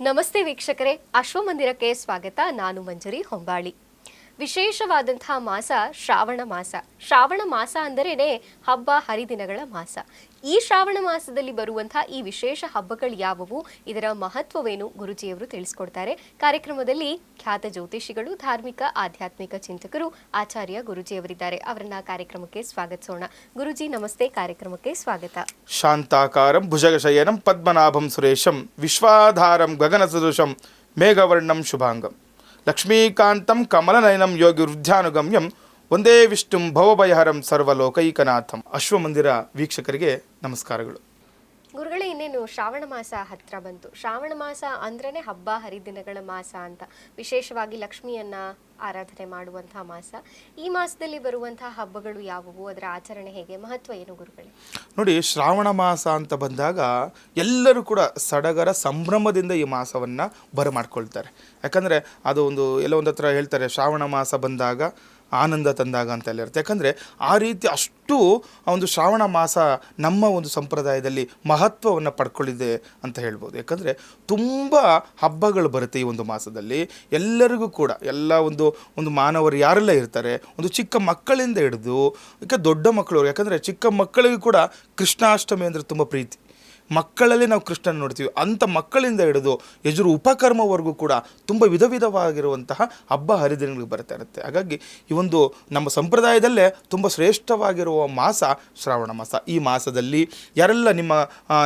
ನಮಸ್ತೆ ವೀಕ್ಷಕರೇ ಅಶ್ವಮಂದಿರಕ್ಕೆ ಸ್ವಾಗತ. ನಾನು ಮಂಜರಿ ಹೊಂಬಾಳಿ. ವಿಶೇಷವಾದಂತಹ ಮಾಸ ಶ್ರಾವಣ ಮಾಸ. ಶ್ರಾವಣ ಮಾಸ ಅಂದರೇನೆ ಹಬ್ಬ ಹರಿದಿನಗಳ ಮಾಸ. ಈ ಶ್ರಾವಣ ಮಾಸದಲ್ಲಿ ಬರುವಂತಹ ಈ ವಿಶೇಷ ಹಬ್ಬಗಳು ಯಾವುವು? ಇದರ ಮಹತ್ವವೇನು? ಗುರುಜಿಯವರು ತಿಳಿಸ್ಕೊಡ್ತಾರೆ. ಕಾರ್ಯಕ್ರಮದಲ್ಲಿ ಖ್ಯಾತ ಜ್ಯೋತಿಷಿಗಳು, ಧಾರ್ಮಿಕ, ಆಧ್ಯಾತ್ಮಿಕ ಚಿಂತಕರು, ಆಚಾರ್ಯ ಗುರುಜಿಯವರಿದ್ದಾರೆ. ಅವರನ್ನ ಕಾರ್ಯಕ್ರಮಕ್ಕೆ ಸ್ವಾಗತಿಸೋಣ. ಗುರುಜಿ, ನಮಸ್ತೆ. ಕಾರ್ಯಕ್ರಮಕ್ಕೆ ಸ್ವಾಗತ. ಶಾಂತಾಕಾರಂ ಭುಜಗಶಯನಂ ಪದ್ಮನಾಭಂ ಸುರೇಶಂ. ವಿಶ್ವಾಧಾರಂ ಗಗನಸದೃಶಂ ಮೇಘವರ್ಣಂ ಶುಭಾಂಗಂ. ಲಕ್ಷ್ಮೀಕಾಂತಂ ಕಮಲನಯನಂ ಯೋಗಿ ವೃದ್ಧಾನುಗಮ್ಯಂ ಒಂದೇ ವಿಷ್ಣುಂ ಭವಭಯಹರಂ ಸರ್ವಲೋಕೈಕನಾಥಂ. ಅಶ್ವಮಂದಿರ ವೀಕ್ಷಕರಿಗೆ ನಮಸ್ಕಾರಗಳು. ಗುರುಗಳೇ, ಇನ್ನೇನು ಶ್ರಾವಣ ಮಾಸ ಹತ್ರ ಬಂತು. ಶ್ರಾವಣ ಮಾಸ ಅಂದ್ರೆ ಹಬ್ಬ, ಹರಿದಿನಗಳ ಮಾಸ ಅಂತ. ವಿಶೇಷವಾಗಿ ಲಕ್ಷ್ಮಿಯನ್ನ ಆರಾಧನೆ ಮಾಡುವಂತಹ ಮಾಸ. ಈ ಮಾಸದಲ್ಲಿ ಬರುವಂತಹ ಹಬ್ಬಗಳು ಯಾವುವು? ಅದರ ಆಚರಣೆ ಹೇಗೆ? ಮಹತ್ವ ಏನು ಗುರುಗಳೇ? ನೋಡಿ, ಶ್ರಾವಣ ಮಾಸ ಅಂತ ಬಂದಾಗ ಎಲ್ಲರೂ ಕೂಡ ಸಡಗರ ಸಂಭ್ರಮದಿಂದ ಈ ಮಾಸವನ್ನು ಬರಮಾಡ್ಕೊಳ್ತಾರೆ. ಯಾಕಂದರೆ ಅದು ಒಂದು, ಎಲ್ಲೋ ಒಂದು ಹೇಳ್ತಾರೆ, ಶ್ರಾವಣ ಮಾಸ ಬಂದಾಗ ಆನಂದ ತಂದಾಗ ಅಂತ ಇರುತ್ತೆ. ಯಾಕಂದರೆ ಆ ರೀತಿ ಅಷ್ಟು ಒಂದು ಶ್ರಾವಣ ಮಾಸ ನಮ್ಮ ಒಂದು ಸಂಪ್ರದಾಯದಲ್ಲಿ ಮಹತ್ವವನ್ನು ಪಡ್ಕೊಳ್ಳಿದೆ ಅಂತ ಹೇಳ್ಬೋದು. ಯಾಕಂದರೆ ತುಂಬ ಹಬ್ಬಗಳು ಬರುತ್ತೆ ಈ ಒಂದು ಮಾಸದಲ್ಲಿ. ಎಲ್ಲರಿಗೂ ಕೂಡ, ಎಲ್ಲ ಒಂದು ಒಂದು ಮಾನವರು ಯಾರೆಲ್ಲ ಇರ್ತಾರೆ, ಒಂದು ಚಿಕ್ಕ ಮಕ್ಕಳಿಂದ ಹಿಡಿದು ಈಗ ದೊಡ್ಡ ಮಕ್ಕಳು ಯಾಕಂದರೆ ಚಿಕ್ಕ ಮಕ್ಕಳಿಗೂ ಕೂಡ ಕೃಷ್ಣಾಷ್ಟಮಿ ಅಂದರೆ ತುಂಬ ಪ್ರೀತಿ. ಮಕ್ಕಳಲ್ಲಿ ನಾವು ಕೃಷ್ಣನ ನೋಡ್ತೀವಿ. ಅಂಥ ಮಕ್ಕಳಿಂದ ಹಿಡಿದು ಯಜುರು ಉಪಕರ್ಮವರೆಗೂ ಕೂಡ ತುಂಬ ವಿಧ ವಿಧವಾಗಿರುವಂತಹ ಹಬ್ಬ ಹರಿದಿನಗಳಿಗೆ ಬರ್ತಾ ಇರುತ್ತೆ. ಹಾಗಾಗಿ ಈ ಒಂದು ನಮ್ಮ ಸಂಪ್ರದಾಯದಲ್ಲೇ ತುಂಬ ಶ್ರೇಷ್ಠವಾಗಿರುವ ಮಾಸ ಶ್ರಾವಣ ಮಾಸ. ಈ ಮಾಸದಲ್ಲಿ ಯಾರೆಲ್ಲ ನಿಮ್ಮ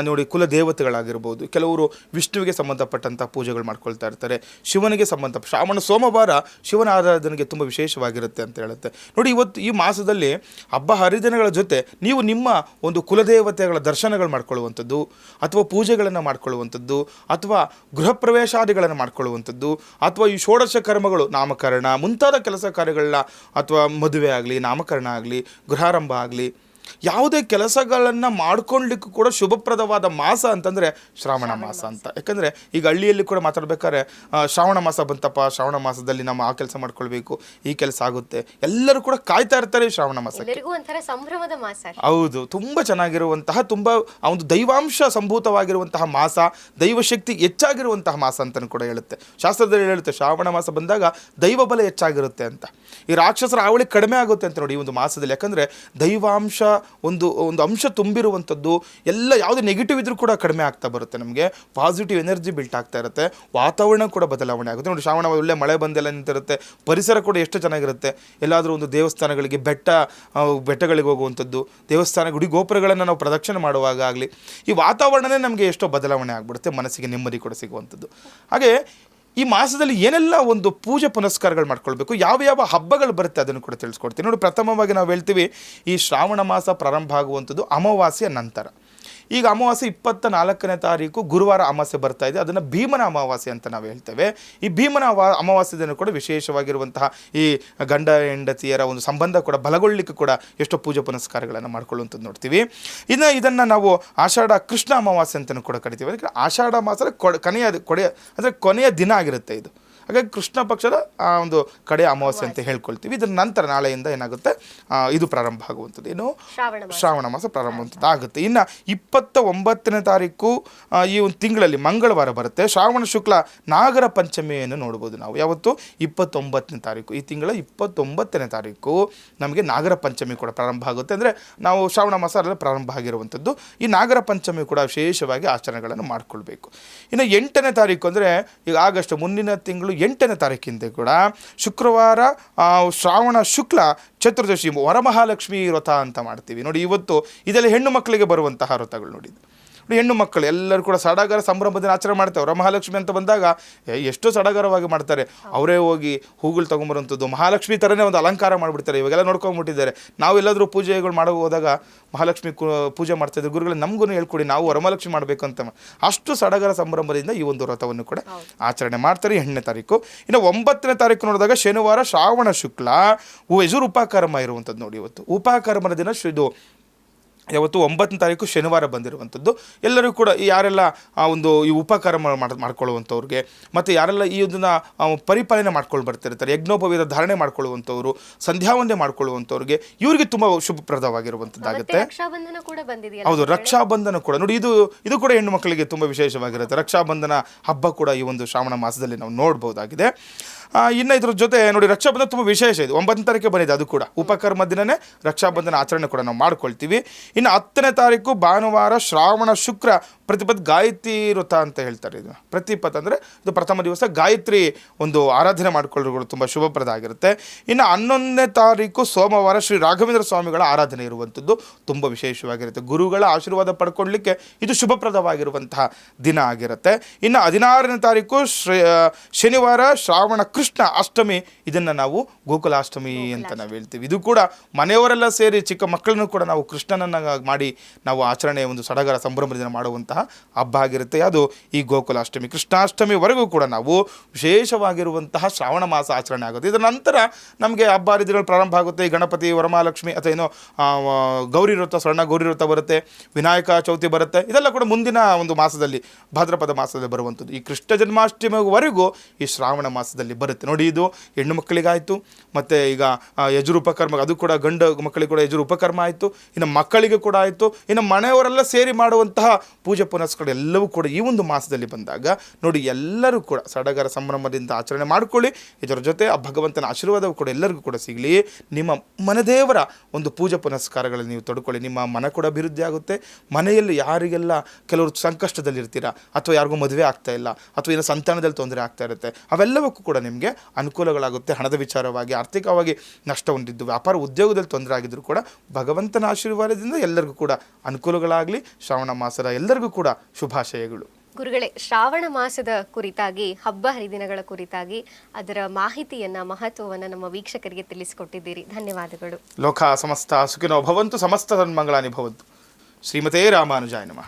ನೋಡಿ ಕುಲ ದೇವತೆಗಳಾಗಿರ್ಬೋದು, ಕೆಲವರು ವಿಷ್ಣುವಿಗೆ ಸಂಬಂಧಪಟ್ಟಂಥ ಪೂಜೆಗಳು ಮಾಡ್ಕೊಳ್ತಾ ಇರ್ತಾರೆ, ಶಿವನಿಗೆ ಸಂಬಂಧ ಶ್ರಾವಣ ಸೋಮವಾರ ಶಿವನ ಆರಾಧನೆಗೆ ತುಂಬ ವಿಶೇಷವಾಗಿರುತ್ತೆ ಅಂತ ಹೇಳುತ್ತೆ. ನೋಡಿ ಇವತ್ತು ಈ ಮಾಸದಲ್ಲಿ ಹಬ್ಬ ಹರಿದಿನಗಳ ಜೊತೆ ನೀವು ನಿಮ್ಮ ಒಂದು ಕುಲದೇವತೆಗಳ ದರ್ಶನಗಳು ಮಾಡ್ಕೊಳ್ಳುವಂಥದ್ದು ಅಥವಾ ಪೂಜೆಗಳನ್ನು ಮಾಡ್ಕೊಳ್ಳುವಂಥದ್ದು, ಅಥವಾ ಗೃಹ ಪ್ರವೇಶಾದಿಗಳನ್ನು ಮಾಡ್ಕೊಳ್ಳುವಂಥದ್ದು, ಅಥವಾ ಈ ಷೋಡಶ ಕರ್ಮಗಳು ನಾಮಕರಣ, ಮುಂತಾದ ಕೆಲಸ ಕಾರ್ಯಗಳನ್ನ, ಅಥವಾ ಮದುವೆ ಆಗಲಿ, ನಾಮಕರಣ ಆಗಲಿ, ಗೃಹಾರಂಭ ಆಗಲಿ ಯಾವುದೇ ಕೆಲಸಗಳನ್ನು ಮಾಡ್ಕೊಳ್ಳಿಕ್ಕೂ ಕೂಡ ಶುಭಪ್ರದವಾದ ಮಾಸ ಅಂತಂದರೆ ಶ್ರಾವಣ ಮಾಸ ಅಂತ. ಯಾಕಂದರೆ ಈಗ ಹಳ್ಳಿಯಲ್ಲಿ ಕೂಡ ಮಾತಾಡ್ಬೇಕಾದ್ರೆ ಶ್ರಾವಣ ಮಾಸ ಬಂತಪ್ಪ ಶ್ರಾವಣ ಮಾಸದಲ್ಲಿ ನಾವು ಆ ಕೆಲಸ ಮಾಡ್ಕೊಳ್ಬೇಕು ಈ ಕೆಲಸ ಆಗುತ್ತೆ. ಎಲ್ಲರೂ ಕೂಡ ಕಾಯ್ತಾ ಇರ್ತಾರೆ ಈ ಶ್ರಾವಣ ಎಲ್ಲರಿಗೂ ಒಂಥರ ಸಂಭ್ರಮದ ಮಾಸ ಹೌದು ತುಂಬ ಚೆನ್ನಾಗಿರುವಂತಹ ತುಂಬ ಆ ಒಂದು ದೈವಾಂಶ ಸಂಭೂತವಾಗಿರುವಂತಹ ಮಾಸ ದೈವಶಕ್ತಿ ಹೆಚ್ಚಾಗಿರುವಂತಹ ಮಾಸ ಅಂತಲೂ ಕೂಡ ಹೇಳುತ್ತೆ. ಶಾಸ್ತ್ರದಲ್ಲಿ ಹೇಳುತ್ತೆ ಶ್ರಾವಣ ಮಾಸ ಬಂದಾಗ ದೈವ ಬಲ ಹೆಚ್ಚಾಗಿರುತ್ತೆ ಅಂತ. ಈ ರಾಕ್ಷಸರ ಹಾವಳಿ ಕಡಿಮೆ ಆಗುತ್ತೆ ಅಂತ ನೋಡಿ ಈ ಒಂದು ಮಾಸದಲ್ಲಿ. ಯಾಕಂದರೆ ದೈವಾಂಶ ಒಂದು ಒಂದು ಅಂಶ ತುಂಬಿರುವಂಥದ್ದು, ಎಲ್ಲ ಯಾವುದೇ ನೆಗೆಟಿವ್ ಇದ್ರೂ ಕೂಡ ಕಡಿಮೆ ಆಗ್ತಾ ಬರುತ್ತೆ ನಮಗೆ. ಪಾಸಿಟಿವ್ ಎನರ್ಜಿ ಬಿಲ್ಟ್ ಆಗ್ತಾ ಇರುತ್ತೆ. ವಾತಾವರಣ ಕೂಡ ಬದಲಾವಣೆ ಆಗುತ್ತೆ. ನೋಡಿ, ಶ್ರಾವಣ ಒಳ್ಳೆ ಮಳೆ ಬಂದೆಲ್ಲ ನಿಂತಿರುತ್ತೆ. ಪರಿಸರ ಕೂಡ ಎಷ್ಟು ಚೆನ್ನಾಗಿರುತ್ತೆ. ಎಲ್ಲಾದರೂ ಒಂದು ದೇವಸ್ಥಾನಗಳಿಗೆ ಬೆಟ್ಟ ಬೆಟ್ಟಗಳಿಗೆ ಹೋಗುವಂಥದ್ದು, ದೇವಸ್ಥಾನ ಗುಡಿ ಗೋಪುರಗಳನ್ನು ನಾವು ಪ್ರದಕ್ಷಿಣೆ ಮಾಡುವಾಗ ಆಗಲಿ, ಈ ವಾತಾವರಣನೇ ನಮಗೆ ಎಷ್ಟೋ ಬದಲಾವಣೆ ಆಗಿಬಿಡುತ್ತೆ. ಮನಸ್ಸಿಗೆ ನೆಮ್ಮದಿ ಕೂಡ ಸಿಗುವಂಥದ್ದು. ಹಾಗೆ ಈ ಮಾಸದಲ್ಲಿ ಏನೆಲ್ಲ ಒಂದು ಪೂಜೆ ಪುನಸ್ಕಾರಗಳು ಮಾಡ್ಕೊಳ್ಬೇಕು, ಯಾವ ಯಾವ ಹಬ್ಬಗಳು ಬರುತ್ತೆ ಅದನ್ನು ಕೂಡ ತಿಳಿಸ್ಕೊಡ್ತೀನಿ. ನೋಡಿ, ಪ್ರಥಮವಾಗಿ ನಾವು ಹೇಳ್ತೀವಿ, ಈ ಶ್ರಾವಣ ಮಾಸ ಪ್ರಾರಂಭ ಆಗುವಂಥದ್ದು ಅಮಾವಾಸ್ಯ ನಂತರ. ಈಗ ಅಮಾವಾಸ್ಯೆ ಇಪ್ಪತ್ತ ನಾಲ್ಕನೇ ತಾರೀಕು ಗುರುವಾರ ಅಮಾವಾಸ್ಯೆ ಬರ್ತಾ ಇದೆ. ಅದನ್ನು ಭೀಮನ ಅಮಾವಾಸ್ಯೆ ಅಂತ ನಾವು ಹೇಳ್ತೇವೆ. ಈ ಭೀಮನ ಅಮಾವಾಸ್ಯೆ ದಿನ ಕೂಡ ವಿಶೇಷವಾಗಿರುವಂತಹ ಈ ಗಂಡ ಹೆಂಡತಿಯರ ಒಂದು ಸಂಬಂಧ ಕೂಡ ಬಲಗೊಳ್ಳಲಿಕ್ಕೆ ಕೂಡ ಎಷ್ಟೋ ಪೂಜೆ ಪುನಸ್ಕಾರಗಳನ್ನು ಮಾಡ್ಕೊಳ್ಳುವಂಥದ್ದು ನೋಡ್ತೀವಿ. ಇನ್ನು ಇದನ್ನು ನಾವು ಆಷಾಢ ಕೃಷ್ಣ ಅಮಾವಾಸ್ಯೆ ಅಂತಲೂ ಕೂಡ ಕರಿತೀವಿ. ಅದಕ್ಕೆ ಆಷಾಢ ಮಾಸದ ಕೊಡ, ಕೊನೆಯ ಕೊನೆಯ ಅಂದರೆ ಕೊನೆಯ ದಿನ ಆಗಿರುತ್ತೆ ಇದು. ಹಾಗಾಗಿ ಕೃಷ್ಣ ಪಕ್ಷದ ಆ ಒಂದು ಕಡೆ ಅಮಾವಾಸ್ಯೆ ಅಂತ ಹೇಳ್ಕೊಳ್ತೀವಿ. ಇದರ ನಂತರ ನಾಳೆಯಿಂದ ಏನಾಗುತ್ತೆ? ಇದು ಪ್ರಾರಂಭ ಆಗುವಂಥದ್ದು. ಏನು? ಶ್ರಾವಣ ಮಾಸ. ಪ್ರಾರಂಭವಂಥದ್ದು ಆಗುತ್ತೆ. ಇನ್ನು ಇಪ್ಪತ್ತ ಒಂಬತ್ತನೇ ತಾರೀಕು ಈ ಒಂದು ತಿಂಗಳಲ್ಲಿ ಮಂಗಳವಾರ ಬರುತ್ತೆ. ಶ್ರಾವಣ ಶುಕ್ಲ ನಾಗರ ಪಂಚಮಿಯನ್ನು ನೋಡ್ಬೋದು ನಾವು. ಯಾವತ್ತು? ಇಪ್ಪತ್ತೊಂಬತ್ತನೇ ತಾರೀಕು. ಈ ತಿಂಗಳ ಇಪ್ಪತ್ತೊಂಬತ್ತನೇ ತಾರೀಕು ನಮಗೆ ನಾಗರ ಪಂಚಮಿ ಕೂಡ ಪ್ರಾರಂಭ ಆಗುತ್ತೆ. ಅಂದರೆ ನಾವು ಶ್ರಾವಣ ಮಾಸ ಅಲ್ಲ ಪ್ರಾರಂಭ ಆಗಿರುವಂಥದ್ದು. ಈ ನಾಗರ ಪಂಚಮಿ ಕೂಡ ವಿಶೇಷವಾಗಿ ಆಚರಣೆಗಳನ್ನು ಮಾಡಿಕೊಳ್ಬೇಕು. ಇನ್ನು ಎಂಟನೇ ತಾರೀಕು ಅಂದರೆ ಈಗ ಆಗಸ್ಟ್ ಮುಂದಿನ ತಿಂಗಳು ಎಂಟನೇ ತಾರೀಕಿಂದ ಕೂಡ ಶುಕ್ರವಾರ ಶ್ರಾವಣ ಶುಕ್ಲ, ಚತುರ್ದಶಿ, ವರಮಹಾಲಕ್ಷ್ಮಿ ವ್ರತ ಅಂತ ಮಾಡ್ತೀವಿ. ನೋಡಿ, ಇವತ್ತು ಇದೆಲ್ಲ ಹೆಣ್ಣು ಮಕ್ಕಳಿಗೆ ಬರುವಂತಹ ವ್ರತಗಳು ನೋಡಿದ್ದು ನೋಡಿ. ಹೆಣ್ಣು ಮಕ್ಕಳು ಎಲ್ಲರೂ ಕೂಡ ಸಡಗರ ಸಂಭ್ರಮದಿಂದ ಆಚರಣೆ ಮಾಡ್ತಾರೆ ವರಮಹಾಲಕ್ಷ್ಮಿ ಅಂತ ಬಂದಾಗ ಎಷ್ಟು ಸಡಗರವಾಗಿ ಮಾಡ್ತಾರೆ. ಅವರೇ ಹೋಗಿ ಹೂಗಳು ತೊಗೊಂಬರುವಂಥದ್ದು ಮಹಾಲಕ್ಷ್ಮಿ ಥರನೇ ಒಂದು ಅಲಂಕಾರ ಮಾಡಿಬಿಡ್ತಾರೆ. ಇವಾಗೆಲ್ಲ ನೋಡ್ಕೊಂಬಿಟ್ಟಿದ್ದಾರೆ. ನಾವು ಎಲ್ಲಾದರೂ ಪೂಜೆಗಳು ಮಾಡೋ ಹೋದಾಗ ಮಹಾಲಕ್ಷ್ಮಿ ಪೂಜೆ ಇದ್ದಾರೆ ಗುರುಗಳು ನಮಗೂ ಹೇಳ್ಕೊಡಿ ನಾವು ವರಮಹಾಲಕ್ಷ್ಮಿ ಮಾಡಬೇಕು ಅಂತ ಅಷ್ಟು ಸಡಗರ ಸಂಭ್ರಮದಿಂದ ಈ ಒಂದು ವ್ರತವನ್ನು ಕೂಡ ಆಚರಣೆ ಮಾಡ್ತಾರೆ. ಎಂಟನೇ ತಾರೀಕು. ಇನ್ನು ಒಂಬತ್ತನೇ ತಾರೀಕು ನೋಡಿದಾಗ ಶನಿವಾರ ಶ್ರಾವಣ ಶುಕ್ಲ ಯಜುರ್ ಉಪಕರ್ಮ ಇರುವಂಥದ್ದು ನೋಡಿ ಇವತ್ತು. ಉಪಕರ್ಮದ ದಿನ ಶ್ರೀ ಇದು ಯಾವತ್ತು ಒಂಬತ್ತನೇ ತಾರೀಕು ಶನಿವಾರ ಬಂದಿರುವಂಥದ್ದು. ಎಲ್ಲರೂ ಕೂಡ ಯಾರೆಲ್ಲ ಆ ಒಂದು ಈ ಉಪಕಾರ ಮಾಡ್ ಮಾಡ್ಕೊಳ್ಳುವಂಥವ್ರಿಗೆ ಮತ್ತು ಯಾರೆಲ್ಲ ಈ ಇದನ್ನು ಪರಿಪಾಲನೆ ಮಾಡ್ಕೊಂಡು ಬರ್ತಿರ್ತಾರೆ ಯಜ್ಞೋಪವೇದ ಧಾರಣೆ ಮಾಡ್ಕೊಳ್ಳುವಂಥವ್ರು ಸಂಧ್ಯಾವಂದನೆ ಮಾಡ್ಕೊಳ್ಳುವಂಥವ್ರಿಗೆ ಇವರಿಗೆ ತುಂಬ ಶುಭಪ್ರದವಾಗಿರುವಂಥದ್ದಾಗುತ್ತೆ. ಹೌದು ರಕ್ಷಾಬಂಧನ ಕೂಡ. ನೋಡಿ ಇದು ಇದು ಕೂಡ ಹೆಣ್ಣು ಮಕ್ಕಳಿಗೆ ತುಂಬ ವಿಶೇಷವಾಗಿರುತ್ತೆ. ರಕ್ಷಾಬಂಧನ ಹಬ್ಬ ಕೂಡ ಈ ಒಂದು ಶ್ರಾವಣ ಮಾಸದಲ್ಲಿ ನಾವು ನೋಡ್ಬೋದಾಗಿದೆ. ಇನ್ನು ಇದ್ರ ಜೊತೆ ನೋಡಿ ರಕ್ಷಾಬಂಧನ ತುಂಬ ವಿಶೇಷ ಇದು. ಒಂಬತ್ತನೇ ತಾರೀಕು ಬಂದಿದೆ ಅದು ಕೂಡ. ಉಪಕರ್ಮ ದಿನನೇ ರಕ್ಷಾಬಂಧನ ಆಚರಣೆ ಕೂಡ ನಾವು ಮಾಡ್ಕೊಳ್ತೀವಿ. ಇನ್ನು ಹತ್ತನೇ ತಾರೀಕು ಭಾನುವಾರ ಶ್ರಾವಣ ಶುಕ್ರ ಪ್ರತಿಪತ್ ಗಾಯತ್ರಿ ವ್ರತ ಅಂತ ಹೇಳ್ತಾರೆ ಇದು. ಪ್ರತಿಪತ್ ಅಂದರೆ ಇದು ಪ್ರಥಮ ದಿವಸ ಗಾಯತ್ರಿ ಒಂದು ಆರಾಧನೆ ಮಾಡಿಕೊಳ್ಳೋರು ತುಂಬ ಶುಭಪ್ರದ ಆಗಿರುತ್ತೆ. ಇನ್ನು ಹನ್ನೊಂದನೇ ತಾರೀಕು ಸೋಮವಾರ ಶ್ರೀ ರಾಘವೇಂದ್ರ ಸ್ವಾಮಿಗಳ ಆರಾಧನೆ ಇರುವಂಥದ್ದು ತುಂಬ ವಿಶೇಷವಾಗಿರುತ್ತೆ. ಗುರುಗಳ ಆಶೀರ್ವಾದ ಪಡ್ಕೊಳ್ಳಿಕ್ಕೆ ಇದು ಶುಭಪ್ರದವಾಗಿರುವಂತಹ ದಿನ ಆಗಿರುತ್ತೆ. ಇನ್ನು ಹದಿನಾರನೇ ತಾರೀಕು ಶ್ರೀ ಶನಿವಾರ ಶ್ರಾವಣ ಕೃಷ್ಣ ಅಷ್ಟಮಿ ಇದನ್ನು ನಾವು ಗೋಕುಲಾಷ್ಟಮಿ ಅಂತ ನಾವು ಹೇಳ್ತೀವಿ. ಇದು ಕೂಡ ಮನೆಯವರೆಲ್ಲ ಸೇರಿ ಚಿಕ್ಕ ಮಕ್ಕಳನ್ನು ಕೂಡ ನಾವು ಕೃಷ್ಣನನ್ನು ಮಾಡಿ ನಾವು ಆಚರಣೆ ಒಂದು ಸಡಗರ ಸಂಭ್ರಮದಿಂದ ಮಾಡುವಂತಹ ಹಬ್ಬ ಆಗಿರುತ್ತೆ. ಅದು ಈ ಗೋಕುಲಾಷ್ಟಮಿ. ಕೃಷ್ಣಾಷ್ಟಮಿವರೆಗೂ ಕೂಡ ನಾವು ವಿಶೇಷವಾಗಿರುವಂತಹ ಶ್ರಾವಣ ಮಾಸ ಆಚರಣೆ ಆಗುತ್ತೆ. ಇದರ ನಂತರ ನಮಗೆ ಹಬ್ಬ ಹರಿದಿನಗಳು ಪ್ರಾರಂಭ ಆಗುತ್ತೆ. ಈ ಗಣಪತಿ ವರಮಹಾಲಕ್ಷ್ಮಿ ಅಥವಾ ಏನೋ ಗೌರಿ ವ್ರತ ಸ್ವರ್ಣ ಗೌರಿ ವ್ರತ ಬರುತ್ತೆ. ವಿನಾಯಕ ಚೌತಿ ಬರುತ್ತೆ. ಇದೆಲ್ಲ ಕೂಡ ಮುಂದಿನ ಒಂದು ಮಾಸದಲ್ಲಿ ಭಾದ್ರಪದ ಮಾಸದಲ್ಲಿ ಬರುವಂಥದ್ದು. ಈ ಕೃಷ್ಣ ಜನ್ಮಾಷ್ಟಮಿವರೆಗೂ ಈ ಶ್ರಾವಣ ಮಾಸದಲ್ಲಿ ಬರುತ್ತೆ. ನೋಡಿ ಇದು ಹೆಣ್ಣು ಮಕ್ಕಳಿಗಾಯಿತು, ಮತ್ತು ಈಗ ಯಜುರು ಉಪಕರ್ಮ, ಅದು ಕೂಡ ಗಂಡು ಮಕ್ಕಳಿಗೆ ಕೂಡ ಯಜುರು ಉಪಕರ್ಮ ಆಯಿತು, ಇನ್ನು ಮಕ್ಕಳಿಗೆ ಕೂಡ ಆಯಿತು, ಇನ್ನು ಮನೆಯವರೆಲ್ಲ ಸೇರಿ ಮಾಡುವಂತಹ ಪೂಜೆ ಪುನಸ್ಕಾರ ಎಲ್ಲವೂ ಕೂಡ ಈ ಒಂದು ಮಾಸದಲ್ಲಿ ಬಂದಾಗ, ನೋಡಿ ಎಲ್ಲರೂ ಕೂಡ ಸಡಗರ ಸಂಭ್ರಮದಿಂದ ಆಚರಣೆ ಮಾಡಿಕೊಳ್ಳಿ, ಇದರ ಜೊತೆ ಆ ಭಗವಂತನ ಆಶೀರ್ವಾದವು ಕೂಡ ಎಲ್ಲರಿಗೂ ಕೂಡ ಸಿಗಲಿ. ನಿಮ್ಮ ಮನದೇವರ ಒಂದು ಪೂಜೆ ಪುನಸ್ಕಾರಗಳಲ್ಲಿ ನೀವು ತೊಡ್ಕೊಳ್ಳಿ. ನಿಮ್ಮ ಮನ ಕೂಡ ಅಭಿವೃದ್ಧಿ ಆಗುತ್ತೆ. ಮನೆಯಲ್ಲಿ ಯಾರಿಗೆಲ್ಲ ಕೆಲವರು ಸಂಕಷ್ಟದಲ್ಲಿರ್ತೀರಾ, ಅಥವಾ ಯಾರಿಗೂ ಮದುವೆ ಆಗ್ತಾ ಇಲ್ಲ, ಅಥವಾ ಏನೋ ಸಂತಾನದಲ್ಲಿ ತೊಂದರೆ ಆಗ್ತಾ ಇರುತ್ತೆ, ಅವೆಲ್ಲವಕ್ಕೂ ಕೂಡ ನಿಮಗೆ ಅನುಕೂಲಗಳಾಗುತ್ತೆ. ಹಣದ ವಿಚಾರವಾಗಿ ಆರ್ಥಿಕವಾಗಿ ನಷ್ಟ ಹೊಂದಿದ್ದು ವ್ಯಾಪಾರ ಉದ್ಯೋಗದಲ್ಲಿ ತೊಂದರೆ ಆಗಿದ್ದರೂ ಕೂಡ ಭಗವಂತನ ಆಶೀರ್ವಾದದಿಂದ ಎಲ್ಲರಿಗೂ ಕೂಡ ಅನುಕೂಲಗಳಾಗಲಿ. ಶ್ರಾವಣ ಮಾಸದ ಎಲ್ಲರಿಗೂ ಕೂಡ ಶುಭಾಶಯಗಳು. ಗುರುಗಳೇ ಶ್ರಾವಣ ಮಾಸದ ಕುರಿತಾಗಿ ಹಬ್ಬ ಹರಿದಿನಗಳ ಕುರಿತಾಗಿ ಅದರ ಮಾಹಿತಿಯನ್ನ ಮಹತ್ವವನ್ನ ನಮ್ಮ ವೀಕ್ಷಕರಿಗೆ ತಿಳಿಸಿಕೊಟ್ಟಿದ್ದೀರಿ. ಧನ್ಯವಾದಗಳು. ಲೋಕ ಸಮಸ್ತ ಸುಖಿನೋ ಭವಂತು ಸಮಸ್ತ ಸನ್ಮಂಗಳಾನಿ ಅನುಭವದ್ದು ಶ್ರೀಮತೇ ರಾಮಾನುಜಾಯ ನಮಃ.